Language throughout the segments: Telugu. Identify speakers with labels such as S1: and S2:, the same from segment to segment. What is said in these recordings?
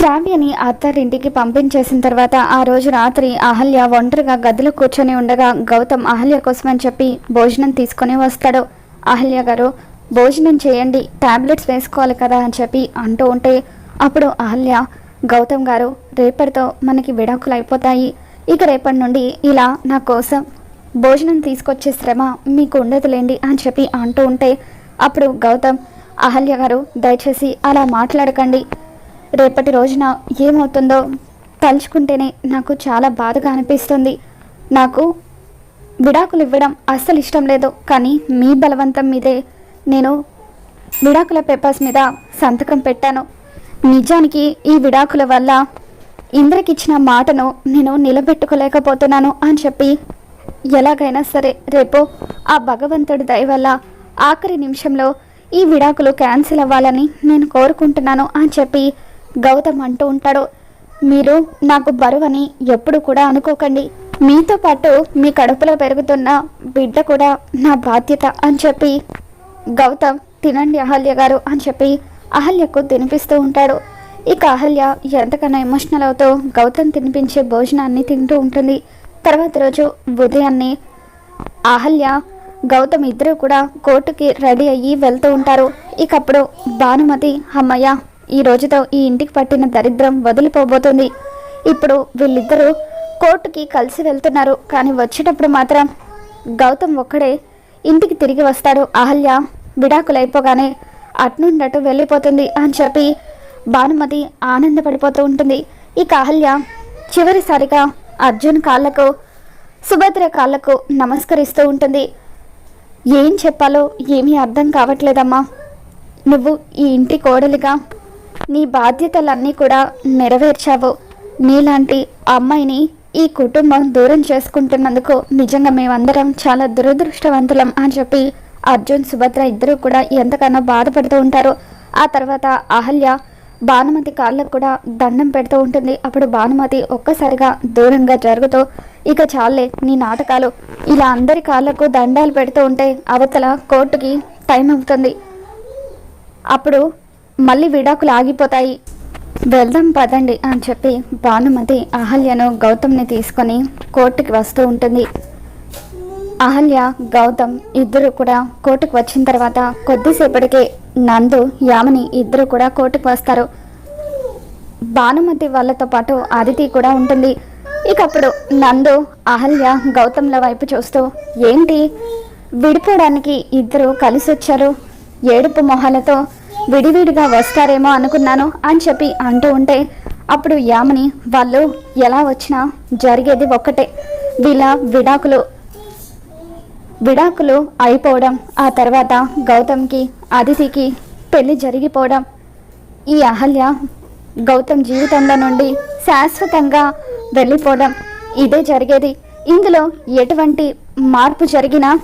S1: శ్రావ్యని అత్తారింటికి పంపించేసిన తర్వాత ఆ రోజు రాత్రి అహల్య ఒంటరిగా గదిలో కూర్చొని ఉండగా గౌతమ్ అహల్య కోసమని చెప్పి భోజనం తీసుకొని వస్తాడు. అహల్య గారు భోజనం చేయండి టాబ్లెట్స్ వేసుకోవాలి కదా అని చెప్పి అంటూ ఉంటే అప్పుడు అహల్య గౌతమ్ గారు రేపటితో మనకి విడాకులు అయిపోతాయి. ఇక రేపటి నుండి ఇలా నా కోసం భోజనం తీసుకొచ్చే శ్రమ మీకు ఉండదులేండి అని చెప్పి అంటూ ఉంటే అప్పుడు గౌతమ్ అహల్య గారు దయచేసి అలా మాట్లాడకండి. రేపటి రోజున ఏమవుతుందో తలుచుకుంటేనే నాకు చాలా బాధగా అనిపిస్తుంది. నాకు విడాకులు ఇవ్వడం అస్సలు ఇష్టం లేదు కానీ మీ బలవంతం మీదే నేను విడాకుల పేపర్స్ మీద సంతకం పెట్టాను. నిజానికి ఈ విడాకుల వల్ల ఇంద్రకిచ్చిన మాటను నేను నిలబెట్టుకోలేకపోతున్నాను అని చెప్పి ఎలాగైనా సరే రేపు ఆ భగవంతుడి దయ వల్ల ఆఖరి నిమిషంలో ఈ విడాకులు క్యాన్సిల్ అవ్వాలని నేను కోరుకుంటున్నాను అని చెప్పి గౌతమ్ అంటూ ఉంటాడు. మీరు నాకు బరువని ఎప్పుడు కూడా అనుకోకండి. మీతో పాటు మీ కడుపులో పెరుగుతున్న బిడ్డ కూడా నా బాధ్యత అని చెప్పి గౌతమ్ తినండి అహల్య గారు అని చెప్పి అహల్యకు తినిపిస్తూ ఉంటాడు. ఇక అహల్య ఎంతకన్నా ఎమోషనల్ అవుతూ గౌతమ్ తినిపించే భోజనాన్ని తింటూ ఉంటుంది. తర్వాత రోజు ఉదయాన్నే అహల్య గౌతమ్ ఇద్దరు కూడా కోర్టుకి రెడీ అయ్యి వెళ్తూ ఉంటారు. ఇకప్పుడు భానుమతి అమ్మయ్య ఈ రోజుతో ఈ ఇంటికి పట్టిన దరిద్రం వదిలిపోబోతుంది. ఇప్పుడు వీళ్ళిద్దరూ కోర్టుకి కలిసి వెళ్తున్నారు కానీ వచ్చేటప్పుడు మాత్రం గౌతమ్ ఒక్కడే ఇంటికి తిరిగి వస్తాడు. అహల్య విడాకులైపోగానే అయిపోగానే అట్నుండటు వెళ్ళిపోతుంది అని చెప్పి భానుమతి ఆనందపడిపోతూ ఉంటుంది. ఇక అహల్య చివరిసారిగా అర్జున్ కాళ్ళకు సుభద్ర కాళ్ళకు నమస్కరిస్తూ ఉంటుంది. ఏం చెప్పాలో ఏమీ అర్థం కావట్లేదమ్మా. నువ్వు ఈ ఇంటి కోడలిగా నీ బాధ్యతలన్నీ కూడా నెరవేర్చావు. నీలాంటి అమ్మాయిని ఈ కుటుంబం దూరం చేసుకుంటున్నందుకు నిజంగా మేమందరం చాలా దురదృష్టవంతులం అని చెప్పి అర్జున్ సుభద్ర ఇద్దరు కూడా ఎంతగానో బాధపడుతూ ఉంటారు. ఆ తర్వాత అహల్య భానుమతి కాళ్ళకు కూడా దండం పెడుతూ ఉంటుంది. అప్పుడు భానుమతి ఒక్కసారిగా దూరంగా జరుగుతూ ఇక చాలే నీ నాటకాలు. ఇలా అందరి కాళ్ళకు దండాలు పెడుతూ ఉంటే అవతల కోర్టుకి టైం అవుతుంది. అప్పుడు మళ్ళీ విడాకులు ఆగిపోతాయి. వెళ్దాం పదండి అని చెప్పి భానుమతి అహల్యను గౌతమ్ని తీసుకొని కోర్టుకి వస్తూ ఉంటుంది. అహల్య గౌతమ్ ఇద్దరు కూడా కోర్టుకు వచ్చిన తర్వాత కొద్దిసేపటికే నందు యామని ఇద్దరు కూడా కోర్టుకు వస్తారు. భానుమతి వాళ్ళతో పాటు అదితి కూడా ఉంటుంది. ఇక అప్పుడు నందు అహల్య గౌతమ్ల వైపు చూస్తూ ఏంటి? విడిపోవడానికి ఇద్దరు కలిసి వచ్చారు ఏడుపు మొహాలతో విడివిడిగా వస్తారేమో అనుకున్నాను అని చెప్పి అంటూ ఉంటే అప్పుడు యామని వాళ్ళు ఎలా వచ్చినా జరిగేది ఒక్కటే. వీళ్ళ విడాకులు విడాకులు అయిపోవడం ఆ తర్వాత గౌతమ్కి అదితికి పెళ్ళి జరిగిపోవడం. ఈ అహల్య గౌతమ్ జీవితంలో నుండి శాశ్వతంగా వెళ్ళిపోవడం. ఇదే జరిగేది. ఇందులో ఎటువంటి మార్పు జరిగినా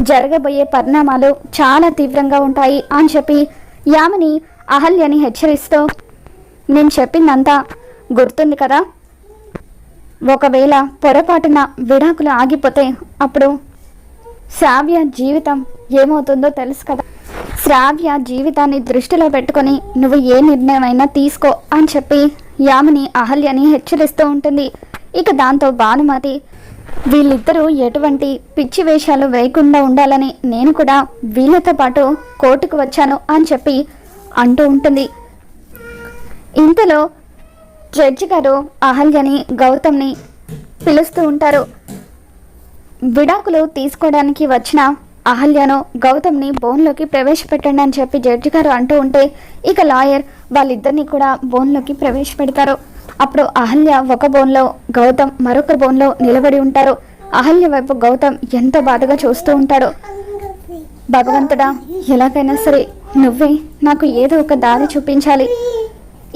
S1: జరగబోయే పరిణామాలు చాలా తీవ్రంగా ఉంటాయి అని చెప్పి యామిని అహల్యని హెచ్చరిస్తూ నేను చెప్పిందంతా గుర్తుంది కదా? ఒకవేళ పొరపాటున విడాకులు ఆగిపోతే అప్పుడు శ్రావ్య జీవితం ఏమవుతుందో తెలుసు కదా? శ్రావ్య జీవితాన్ని దృష్టిలో పెట్టుకొని నువ్వు ఏ నిర్ణయమైనా తీసుకో అని చెప్పి యామిని అహల్యని హెచ్చరిస్తూ ఉంటుంది. ఇక దాంతో భానుమతి వీళ్ళిద్దరూ ఎటువంటి పిచ్చి వేషాలు వేయకుండా ఉండాలని నేను కూడా వీళ్ళతో పాటు కోర్టుకు వచ్చాను అని చెప్పి అంటూ ఉంటుంది. ఇంతలో జడ్జి గారు అహల్యని గౌతమ్ని పిలుస్తూ ఉంటారు. విడాకులు తీసుకోవడానికి వచ్చిన అహల్యను గౌతమ్ని బోన్లోకి ప్రవేశపెట్టండి అని చెప్పి జడ్జి గారు అంటూ ఉంటే ఇక లాయర్ వాళ్ళిద్దరిని కూడా బోన్లోకి ప్రవేశపెడతారు. అప్పుడు అహల్య ఒక బోన్లో గౌతమ్ మరొక బోన్లో నిలబడి ఉంటారు. అహల్య వైపు గౌతమ్ ఎంత బాధగా చూస్తూ ఉంటాడో. భగవంతుడా ఎలాగైనా సరే నువ్వే నాకు ఏదో ఒక దారి చూపించాలి.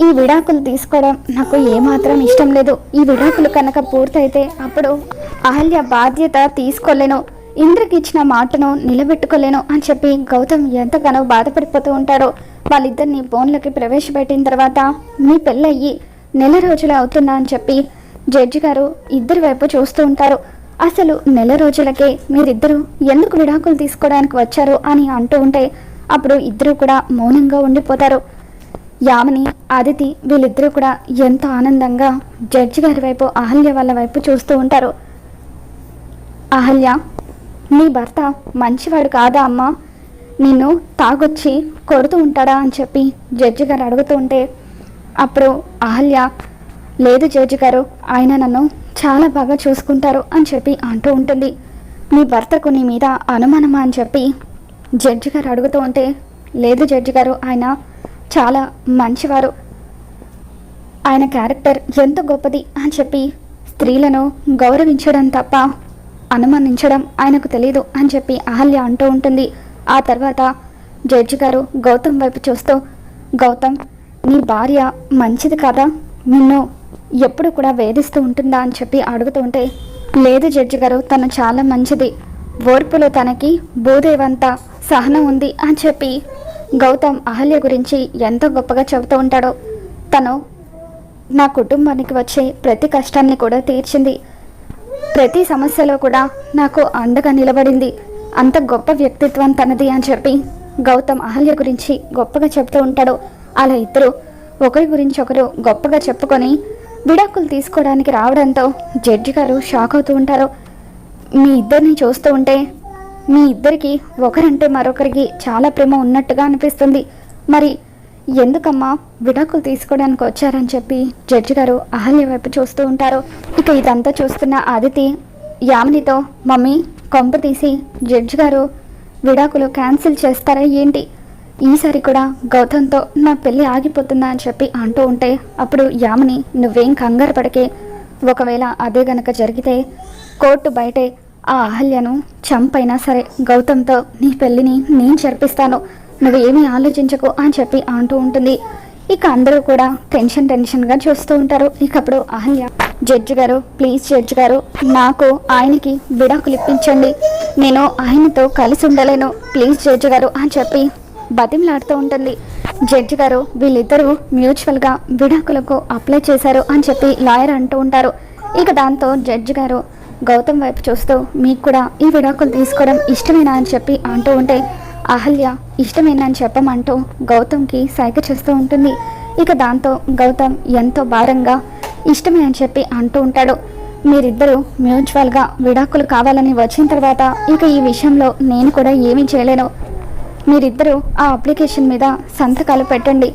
S1: ఈ విడాకులు తీసుకోవడం నాకు ఏమాత్రం ఇష్టం లేదు. ఈ విడాకులు కనుక పూర్తయితే అప్పుడు అహల్య బాధ్యత తీసుకోలేను. ఇంద్రకి ఇచ్చిన మాటను నిలబెట్టుకోలేను అని చెప్పి గౌతమ్ ఎంతగానో బాధపడిపోతూ ఉంటాడో. వాళ్ళిద్దరిని బోన్లకి ప్రవేశపెట్టిన తర్వాత మీ పెళ్ళయ్యి నెల రోజులు అవుతున్నా అని చెప్పి జడ్జి గారు ఇద్దరి వైపు చూస్తూ ఉంటారు. అసలు నెల రోజులకే మీరిద్దరూ ఎందుకు విడాకులు తీసుకోవడానికి వచ్చారు అని అంటూ ఉంటే అప్పుడు ఇద్దరు కూడా మౌనంగా ఉండిపోతారు. యామిని అదితి వీళ్ళిద్దరూ కూడా ఎంతో ఆనందంగా జడ్జి గారి వైపు అహల్య వాళ్ళ వైపు చూస్తూ ఉంటారు. అహల్య నీ భర్త మంచివాడు కాదా అమ్మా? నిన్ను తాగొచ్చి కొడుతూ ఉంటాడా? అని చెప్పి జడ్జి గారు అడుగుతూ ఉంటే అప్పుడు అహల్య లేదు జడ్జి గారు ఆయన నన్ను చాలా బాగా చూసుకుంటారు అని చెప్పి అంటూ ఉంటుంది. మీ భర్తకు నీ మీద అనుమానమా అని చెప్పి జడ్జి గారు అడుగుతూ ఉంటే లేదు జడ్జి గారు ఆయన చాలా మంచివారు. ఆయన క్యారెక్టర్ ఎంత గొప్పది అని చెప్పి స్త్రీలను గౌరవించడం తప్ప అనుమానించడం ఆయనకు తెలియదు అని చెప్పి అహల్య అంటూ ఉంటుంది. ఆ తర్వాత జడ్జి గారు గౌతమ్ వైపు చూస్తూ గౌతమ్ నీ భార్య మంచిది కదా? నిన్ను ఎప్పుడు కూడా వేధిస్తూ ఉంటుందా అని చెప్పి అడుగుతూ ఉంటే లేదు జడ్జి గారు తను చాలా మంచిది. ఓర్పులో తనకి భూదేవంత సహనం ఉంది అని చెప్పి గౌతమ్ అహల్య గురించి ఎంతో గొప్పగా చెబుతూ ఉంటాడో. తను నా కుటుంబానికి వచ్చే ప్రతి కష్టాన్ని కూడా తీర్చింది. ప్రతి సమస్యలో కూడా నాకు అండగా నిలబడింది. అంత గొప్ప వ్యక్తిత్వం తనది అని చెప్పి గౌతమ్ అహల్య గురించి గొప్పగా చెబుతూ ఉంటాడు. అలా ఇద్దరు ఒకరి గురించి ఒకరు గొప్పగా చెప్పుకొని విడాకులు తీసుకోవడానికి రావడంతో జడ్జి గారు షాక్ అవుతూ ఉంటారు. మీ ఇద్దరిని చూస్తూ ఉంటే మీ ఇద్దరికి ఒకరంటే మరొకరికి చాలా ప్రేమ ఉన్నట్టుగా అనిపిస్తుంది. మరి ఎందుకమ్మా విడాకులు తీసుకోవడానికి వచ్చారని చెప్పి జడ్జి గారు అహల్య వైపు చూస్తూ ఉంటారు. ఇక ఇదంతా చూస్తున్న ఆదితి యామినితో మమ్మీ కొంప తీసి జడ్జి గారు విడాకులు క్యాన్సిల్ చేస్తారా ఏంటి? ఈసారి కూడా గౌతమ్తో నా పెళ్ళి ఆగిపోతుందా అని చెప్పి అంటూ ఉంటే అప్పుడు యామిని నువ్వేం కంగారు పడకే. ఒకవేళ అదే గనక జరిగితే కోర్టు బయటే ఆ అహల్యను చంపైనా సరే గౌతమ్తో నీ పెళ్ళిని నేను జరిపిస్తాను. నువ్వేమీ ఆలోచించకు అని చెప్పి అంటూ ఉంటుంది. ఇక అందరూ కూడా టెన్షన్ టెన్షన్గా చూస్తూ ఉంటారు. ఇక అప్పుడు అహల్య జడ్జి గారు ప్లీజ్ జడ్జి గారు నాకు ఆయనకి విడాకులు ఇప్పించండి. నేను ఆయనతో కలిసి ఉండలేను. ప్లీజ్ జడ్జి గారు అని చెప్పి బతిమలాడుతూ ఉంటుంది. జడ్జి గారు వీళ్ళిద్దరూ మ్యూచువల్గా విడాకులకు అప్లై చేశారు అని చెప్పి లాయర్ అంటూ ఉంటారు. ఇక దాంతో జడ్జి గారు గౌతమ్ వైపు చూస్తూ మీకు కూడా ఈ విడాకులు తీసుకోవడం ఇష్టమేనా? అని చెప్పి అంటూ ఉంటే అహల్య ఇష్టమేనా? అని చెప్పమంటూ గౌతమ్కి సైగ చేస్తూ ఉంటుంది. ఇక దాంతో గౌతమ్ ఎంతో భారంగా ఇష్టమే అని చెప్పి అంటూ ఉంటాడు. మీరిద్దరూ మ్యూచువల్గా విడాకులు కావాలని వచ్చిన తర్వాత ఇక ఈ విషయంలో నేను కూడా ఏమీ చేయలేను. మీరిద్దరూ ఆ అప్లికేషన్ మీద సంతకాలు పెట్టండి.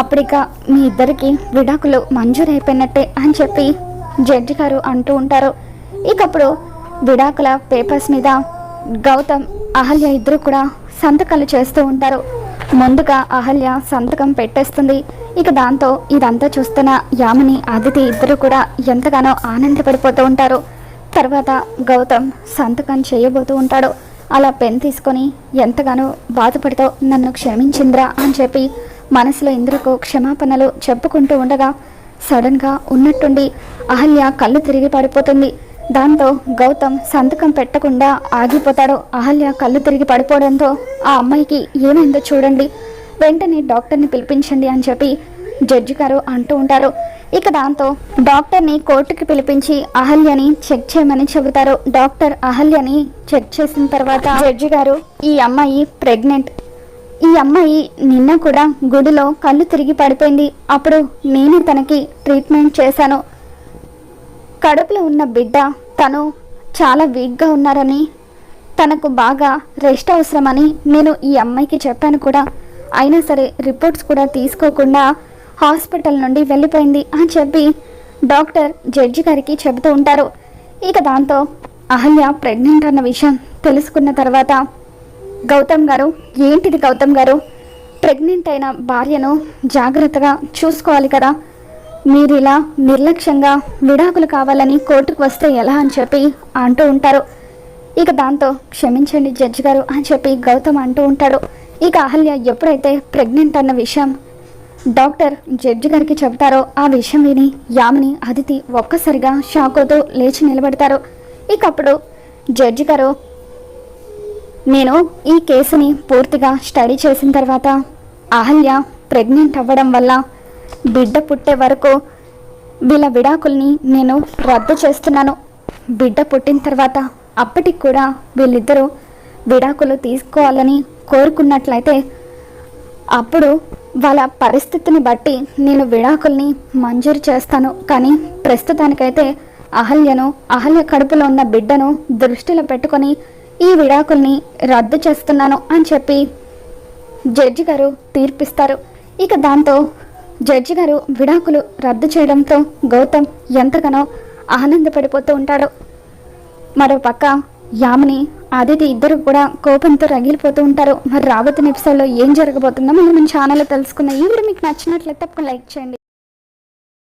S1: అప్పటిక మీ ఇద్దరికి విడాకులు మంజూరైపోయినట్టే అని చెప్పి జడ్జి గారు అంటూ ఉంటారు. ఇకప్పుడు విడాకుల పేపర్స్ మీద గౌతమ్ అహల్య ఇద్దరు కూడా సంతకాలు చేస్తూ ఉంటారు. ముందుగా అహల్య సంతకం పెట్టేస్తుంది. ఇక దాంతో ఇదంతా చూస్తున్న యామిని అదితి ఇద్దరు కూడా ఎంతగానో ఆనందపడిపోతూ ఉంటారు. తర్వాత గౌతమ్ సంతకం చేయబోతూ ఉంటాడు. అలా పెన్ తీసుకొని ఎంతగానో బాధపడుతూ నన్ను క్షమించింద్రా అని చెప్పి మనసులో ఇంద్రకు క్షమాపణలు చెప్పుకుంటూ ఉండగా సడన్గా ఉన్నట్టుండి అహల్య కళ్ళు తిరిగి పడిపోతుంది. దాంతో గౌతమ్ సంతకం పెట్టకుండా ఆగిపోతాడు. అహల్య కళ్ళు తిరిగి పడిపోవడంతో ఆ అమ్మాయికి ఏమైందో చూడండి. వెంటనే డాక్టర్ని పిలిపించండి అని చెప్పి జడ్జి గారు అంటూ ఉంటారు. ఇక దాంతో డాక్టర్ని కోర్టుకి పిలిపించి అహల్యని చెక్ చేయమని చెబుతారు. డాక్టర్ అహల్యని చెక్ చేసిన తర్వాత జడ్జి గారు ఈ అమ్మాయి ప్రెగ్నెంట్. ఈ అమ్మాయి నిన్న కూడా గుడిలో కళ్ళు తిరిగి పడిపోయింది. అప్పుడు నేను తనకి ట్రీట్మెంట్ చేశాను. కడుపులో ఉన్న బిడ్డ తను చాలా వీక్గా ఉన్నారని తనకు బాగా రెస్ట్ అవసరమని నేను ఈ అమ్మాయికి చెప్పాను కూడా. అయినా సరే రిపోర్ట్స్ కూడా తీసుకోకుండా హాస్పిటల్ నుండి వెళ్ళిపోయింది అని చెప్పి డాక్టర్ జడ్జి గారికి చెబుతూ ఉంటారు. ఇక దాంతో అహల్య ప్రెగ్నెంట్ అన్న విషయం తెలుసుకున్న తర్వాత గౌతమ్ గారు ఏంటిది గౌతమ్ గారు? ప్రెగ్నెంట్ అయిన భార్యను జాగ్రత్తగా చూసుకోవాలి కదా. మీరు ఇలా నిర్లక్ష్యంగా విడాకులు కావాలని కోర్టుకు వస్తే ఎలా? అని చెప్పి అంటూ ఉంటారు. ఇక దాంతో క్షమించండి జడ్జి గారు అని చెప్పి గౌతమ్ అంటూ ఉంటాడు. ఇక అహల్య ఎప్పుడైతే ప్రెగ్నెంట్ అన్న విషయం డాక్టర్ జడ్జి గారికి చెబుతారో ఆ విషయం విని యామిని అదితి ఒక్కసారిగా షాకోతో లేచి నిలబడతారు. ఇకప్పుడు జడ్జి గారు నేను ఈ కేసుని పూర్తిగా స్టడీ చేసిన తర్వాత అహల్య ప్రెగ్నెంట్ అవ్వడం వల్ల బిడ్డ పుట్టే వరకు వీళ్ళ విడాకుల్ని నేను రద్దు చేస్తున్నాను. బిడ్డ పుట్టిన తర్వాత అప్పటికి కూడా వీళ్ళిద్దరూ విడాకులు తీసుకోవాలని కోరుకున్నట్లయితే అప్పుడు వాళ్ళ పరిస్థితిని బట్టి నేను విడాకుల్ని మంజూరు చేస్తాను. కానీ ప్రస్తుతానికైతే అహల్యను అహల్య కడుపులో ఉన్న బిడ్డను దృష్టిలో పెట్టుకొని ఈ విడాకుల్ని రద్దు చేస్తున్నాను అని చెప్పి జడ్జి గారు తీర్పిస్తారు. ఇక దాంతో జడ్జి గారు విడాకులు రద్దు చేయడంతో గౌతమ్ ఎంతగానో ఆనందపడిపోతూ ఉంటాడు. మరో పక్క యామిని ఆదిత్య ఇద్దరు కూడా కోపంతో రగిలిపోతూ ఉంటారు. మరి రాబోతున్న ఎపిసోడ్లో ఏం జరగబోతుందో మనం మన ఛానల్లో తెలుసుకుందాం. ఈ వీడియో మీకు నచ్చినట్లయితే తప్పకుండా లైక్ చేయండి.